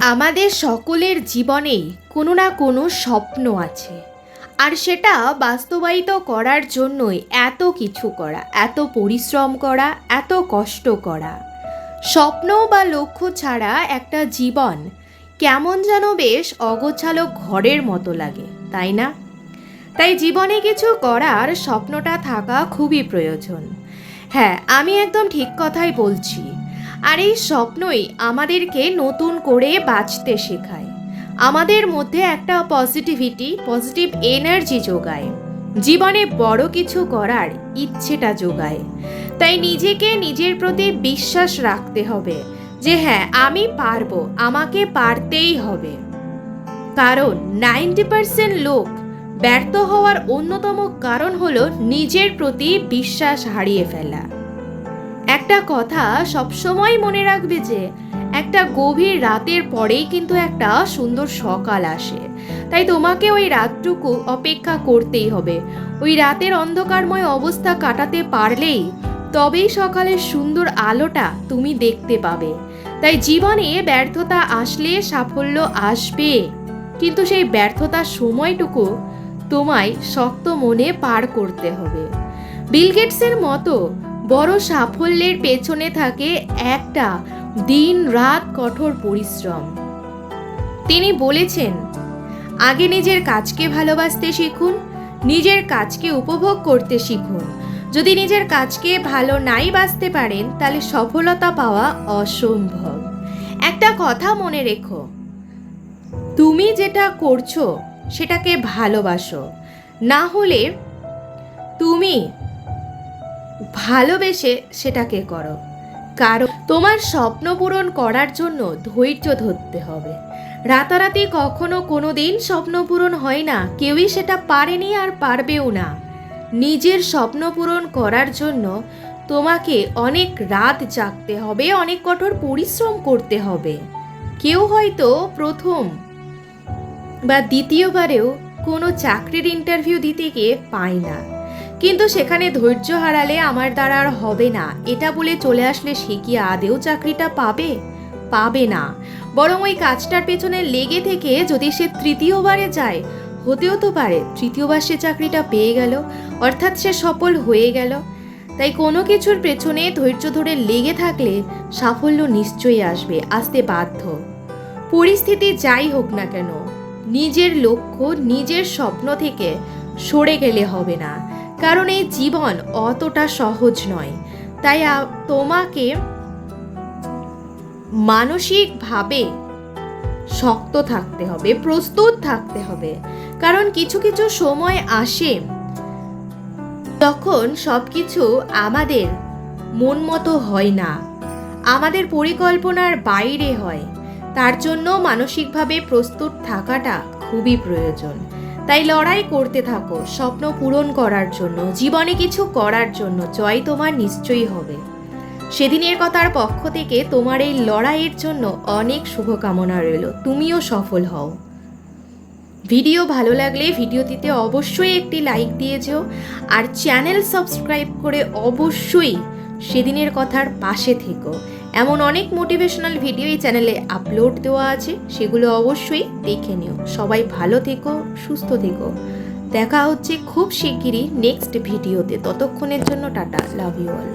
আমাদের সকলের জীবনেই কোনো না কোনো স্বপ্ন আছে। আর সেটা বাস্তবায়িত করার জন্যই এত কিছু করা, এত পরিশ্রম করা, এত কষ্ট করা। স্বপ্ন বা লক্ষ্য ছাড়া একটা জীবন কেমন যেন বেশ অগোছালো ঘরের মতো লাগে, তাই না? তাই জীবনে কিছু করার স্বপ্নটা থাকা খুবই প্রয়োজন। হ্যাঁ আমি একদম ঠিক কথাই বলছি। আর এই স্বপ্নই আমাদেরকে নতুন করে বাঁচতে শেখায়। আমাদের মধ্যে একটা পজিটিভিটি পজিটিভ এনার্জি যোগায়। জীবনে বড় কিছু করার ইচ্ছেটা যোগায়। তাই নিজেকে নিজের প্রতি বিশ্বাস রাখতে হবে যে হ্যাঁ আমি পারব, আমাকে পারতেই হবে। কারণ নাইনটি পার্সেন্ট লোক ব্যর্থ হওয়ার অন্যতম কারণ হলো নিজের প্রতি বিশ্বাস হারিয়ে ফেলা। একটা কথা সবসময় মনে রাখবে যে, একটা গভীর রাতের পরেই কিন্তু একটা সুন্দর সকাল আসে। তাই তোমাকে ওই রাতটুকু অপেক্ষা করতেই হবে। ওই রাতের অন্ধকারময় অবস্থা কাটাতে পারলেই তবেই সকালের সুন্দর আলোটা তুমি দেখতে পাবে। তাই জীবনে ব্যর্থতা আসলে সাফল্য আসবে। কিন্তু সেই ব্যর্থতার সময়টুকু তোমায় শক্ত মনে পার করতে হবে। বিল গেটসের মতো বড় সাফল্যের পেছনে থাকে একটা দিন রাত কঠোর পরিশ্রম। তিনি বলেছেন, আগে নিজের কাজকে ভালোবাসতে শিখুন, নিজের কাজকে উপভোগ করতে শিখুন। যদি নিজের কাজকে ভালো নাই বাঁচতে পারেন, তাহলে সফলতা পাওয়া অসম্ভব। একটা কথা মনে রেখো, তুমি যেটা করছ সেটাকে ভালোবাসো। না হলে তুমি ভালোবেসে সেটাকে করো। কারণ তোমার স্বপ্ন পূরণ করার জন্য ধৈর্য ধরতে হবে। রাতারাতি কখনো কোনো দিন স্বপ্ন পূরণ হয় না, কেউই সেটা পারেনি আর পারবেও না। নিজের স্বপ্ন পূরণ করার জন্য তোমাকে অনেক রাত জাগতে হবে, অনেক কঠোর পরিশ্রম করতে হবে। কেউ হয়তো প্রথম বা দ্বিতীয়বারেও কোনো চাকরির ইন্টারভিউ দিতে গিয়ে পায় না। কিন্তু সেখানে ধৈর্য হারালে আমার দ্বারা আর হবে না। এটা বলে চলে আসলে সে কি আদেও চাকরিটা পাবে? পাবে না। বরং ওই কাজটার পেছনে লেগে থেকে যদি সে তৃতীয়বারে যায়, হতেও তো পারে, তৃতীয়বার সে চাকরিটা পেয়ে গেল, অর্থাৎ সে সফল হয়ে গেল। তাই কোনো কিছুর পেছনে ধৈর্য ধরে লেগে থাকলে সাফল্য নিশ্চয়ই আসবে, আসতে বাধ্য। পরিস্থিতি যাই হোক না কেন, নিজের লক্ষ্য, নিজের স্বপ্ন থেকে সরে গেলে হবে না। কারণ এই জীবন অতটা সহজ নয়। তাই তোমাকে মানসিকভাবে শক্ত থাকতে হবে, প্রস্তুত থাকতে হবে। কারণ কিছু কিছু সময় আসে, তখন সব কিছু আমাদের মন মতো হয় না। আমাদের পরিকল্পনার বাইরে হয়। তার জন্য মানসিকভাবে প্রস্তুত থাকাটা খুবই প্রয়োজন। তাই লড়াই করতে থাকো, স্বপ্ন পূরণ করার জন্য, জীবনে কিছু করার জন্য, জয় তোমার নিশ্চয়ই হবে। সেদিনের কথার পক্ষ থেকে তোমার এই লড়াইয়ের জন্য অনেক শুভকামনা রইল, তুমিও সফল হও। ভিডিও ভালো লাগলে ভিডিওটিতে অবশ্যই একটি লাইক দিয়ে যেও, আর চ্যানেল সাবস্ক্রাইব করে অবশ্যই সেদিনের কথার পাশে থেকো। এমন অনেক মোটিভেশনাল ভিডিও এই চ্যানেলে আপলোড দেওয়া আছে, সেগুলো অবশ্যই দেখে নিও। সবাই ভালো থেকো, সুস্থ থেকো। দেখা হচ্ছে খুব শিগগিরই নেক্সট ভিডিওতে ততক্ষণের জন্য টাটা লাভ ইউ অল